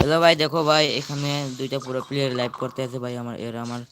Hello ভাই, দেখো ভাই, এখানে দুইটা পুরো প্লেয়ার লাইভ করতে আছে ভাই আমার। এরা আমার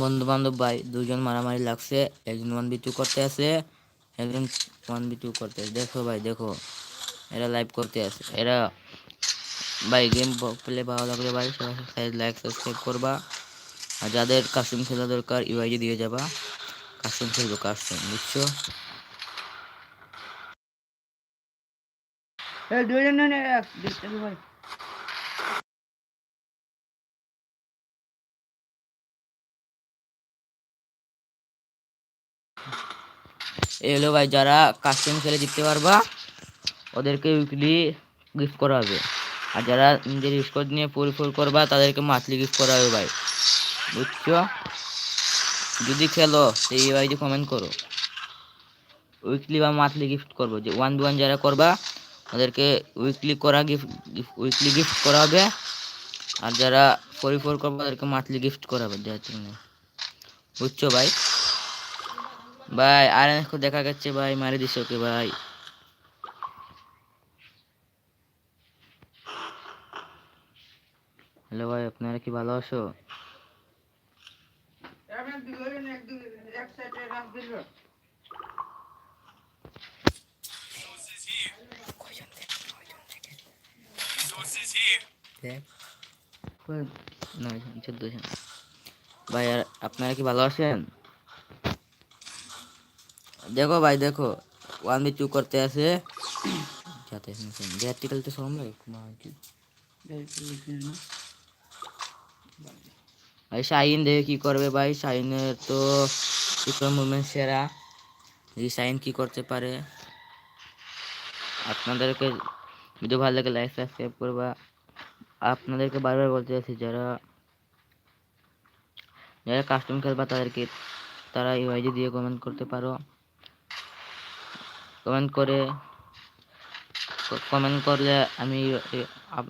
বন্ধু বান্ধব ভাই দুজন মারামারি লাগছে, একজন ওয়ান বি টু করতে আছে, একজন ওয়ান বি টু করতে আছে। দেখো ভাই, দেখো, এরা লাইভ করতে আছে। এরা, ভাই গেম প্লে ভালো লাগলে ভাই, সবাই লাইক সাবস্ক্রাইব করবা। আর যাদের কাস্টম খেলা দরকার ইউআইডি দিয়ে যাবা। কাস্টম খেলব কাস্টম বুঝছ? এই দুইজন না এক দেখতে ভাই। এই হলো ভাই, যারা কাস্টম খেলে জিততে পারবা, ওদেরকে উইকলি গিফট করা হবে। আর যারা নিজের স্কোর নিয়ে ফুল করবা, তাদেরকে মান্থলি গিফট করা হবে ভাই। বুঝছ? যদি খেলো, সেই ভাই কমেন্ট করো। উইকলি বা মান্থলি গিফট করব। যে ওয়ান ওয়ান যারা করবা, ওদেরকে উইকলি করা গিফট উইকলি গিফট করা হবে। আর যারা ফোর ফোর করব তাদেরকে মান্থলি গিফট করা হবে জন্য। বুঝছ ভাই? ভাই আর একটু দেখা যাচ্ছে ভাই মারি দিস ওকে ভাই। হ্যালো ভাই আপনারা কি ভালো আছো? ভাই আর আপনারা কি ভালো আছেন? দেখো ভাই দেখো। ওয়ান বি টু করতে আছে। যাতে ভার্টিক্যাল তো সরম লাগে। ভাই শাহিন দেখে কি করবে ভাই? শাহিনের তো বিক্রম মুভমেন্ট সেরা। এই শাহিন কি করতে পারে? আপনাদেরকে ভিডিও ভালো লাগে লাইক সাবস্ক্রাইব করবা। আপনাদেরকে বারবার বলতে চাইছি যারা যারা কাস্টম খেলবা তাদেরকে তারা ইউআইডি দিয়ে কমেন্ট করতে পারো। কমেন্ট করে কমেন্ট করলে আমি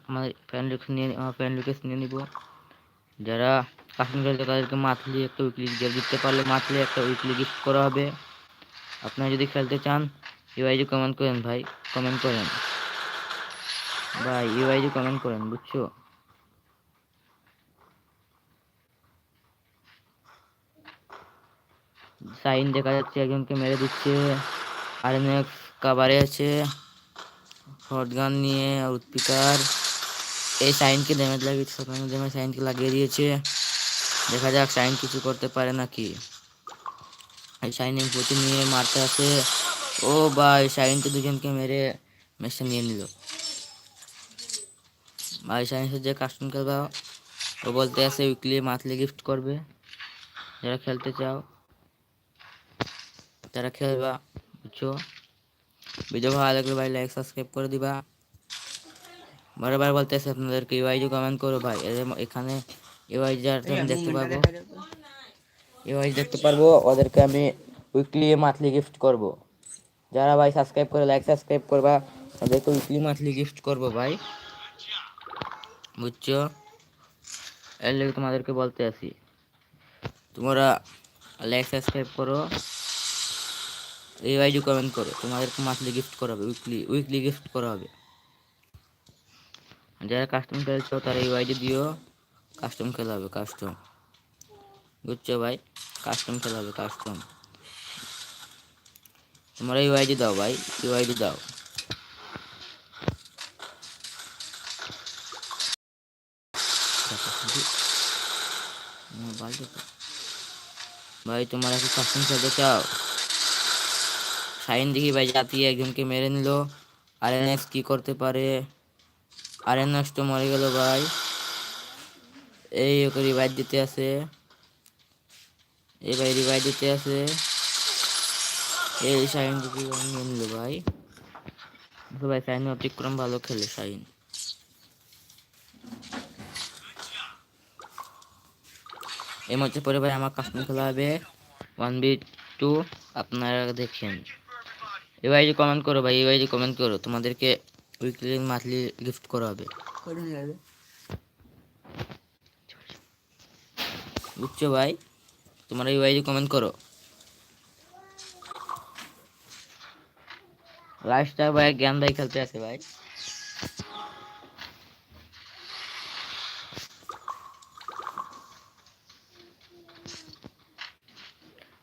আমার ফ্রেন্ড রিকোয়েস্ট নিয়ে আমার ফ্রেন্ড রিকোয়েস্ট নিয়ে নিব। যারা কাস্টম খেলতে তাদেরকে মান্থলি একটা উইকলি গিফট দিতে পারলে মাথলি একটা উইকলি গিফট করা হবে। আপনারা যদি খেলতে চান ইউআইডি কমেন্ট করেন ভাই কমেন্ট করেন। ভাই ইউআইডি কমেন্ট করেন, বুঝছ? সাইন দেখা যাচ্ছে, একজনকে মেরে দিচ্ছে। আর এক্স কাবারে আছে শটগান নিয়ে উৎপিকার। এই সাইনকে ড্যামেজ লাগিয়েছে ড্যামেজ সাইনকে লাগিয়ে দিয়েছে। দেখা যাক সাইন কিছু করতে পারে নাকি। এই সাইনিং প্রতি নিয়ে মারতে আসে। ও ভাই সাইন তো দুজনকে মেরে ম্যাচটা নিয়ে নিল। ভাই সাইন্সের যে কাস্টম খেলবা, ও বলতে আসে উইকলি মান্থলি গিফট করবে। যারা খেলতে চাও তারা খেলবা। বুঝছ ভিডিও ভালো লাগলে ভাই লাইক সাবস্ক্রাইব করে দিবা বারবার বলতে আছে আপনাদেরকে ইউআইডি কমেন্ট করো ভাই এদের ম- এখানে ইউআইডি যারা আমি দেখতে পারব ইউআইডি দেখতে পারব ওদেরকে আমি উইকলি মান্থলি গিফট করব যারা ভাই সাবস্ক্রাইব করে লাইক সাবস্ক্রাইব করবা ওদেরকে উইকলি মান্থলি গিফট করব ভাই বুঝছ এর লেগে তোমাদেরকে বলতে আছি তোমরা লাইক সাবস্ক্রাইব করো ইউআইডি কমেন্ট করো। তোমাদেরকে মান্থলি গিফট করা হবে উইকলি উইকলি গিফট করা হবে যারা কাস্টম খেলছো, তারা ইউআইডি দিও কাস্টম খেলা হবে কাস্টম বুঝছ ভাই? কাস্টম খেলা হবে কাস্টম তোমরা ইউআইডি দাও ভাই ইউআইডি দাও। ভাই, তোমরা কি কাস্টম খেলতে চাও? সাইন দেখি ভাই জাতিয়ে একজনকে মেরে নিল। আর এনএক্স কি করতে পারে? আর এনএক্স তো মরে গেল ভাই। এই ওকে রিভাইভ দিতে আছে। এই ভাই রিভাইভ দিতে আছে। এই সাইন যদি নিয়ে নিল ভাই। ভাই সাইন অতিক্রম ভালো খেলে সাইন এই ম্যাচে পরে ভাই আমার কাস্টম খেলা হবে। ওয়ান বি টু আপনারা দেখেন। এবারে কমেন্ট করো ভাই এবারে কমেন্ট করো তোমাদেরকে উইকলি মান্থলি গিফট করা হবে। বুঝছ ভাই? তোমরা এবারে কমেন্ট করো। লাস্টটা ভাই জ্ঞান ভাই খেলতে আছে ভাই।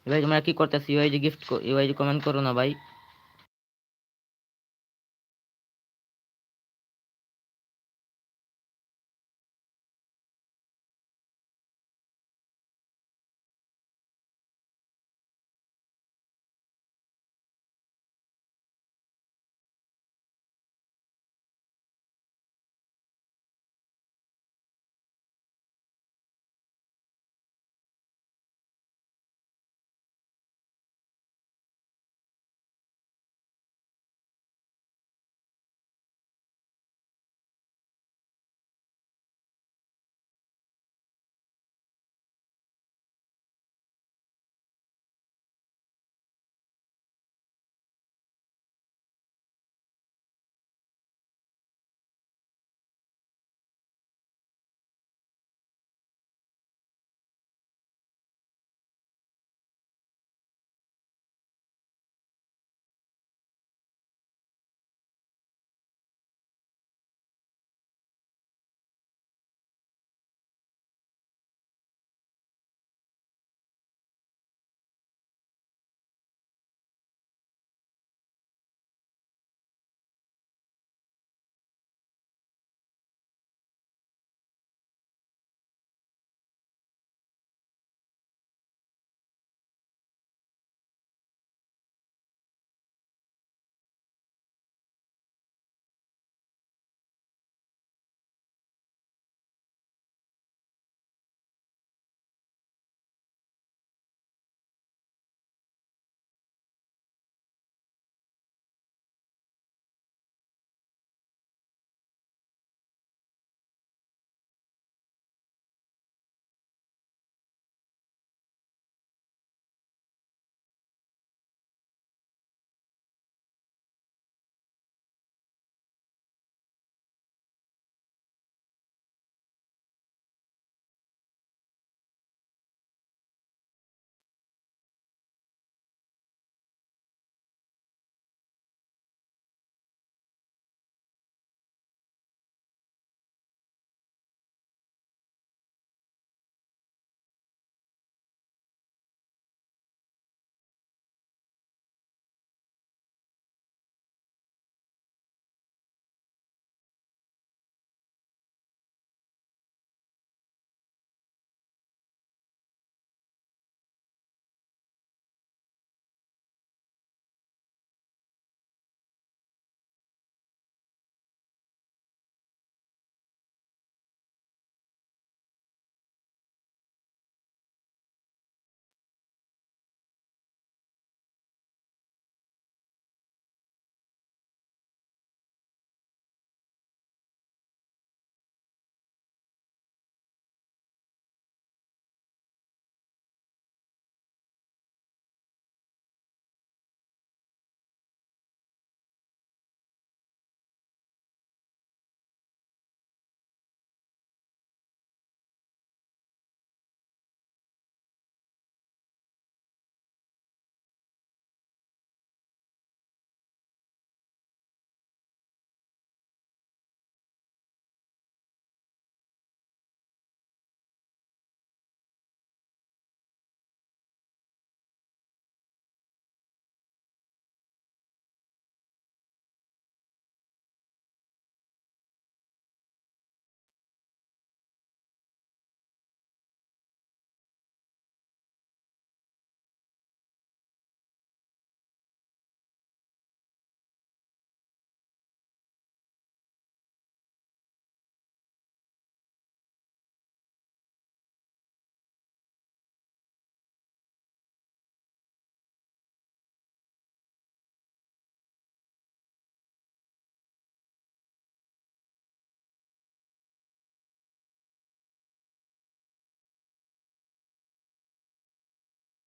ভাই তোমরা কি করতেছো? ইউআইজি গিফট ইউআইজি কমেন্ট করো না ভাই।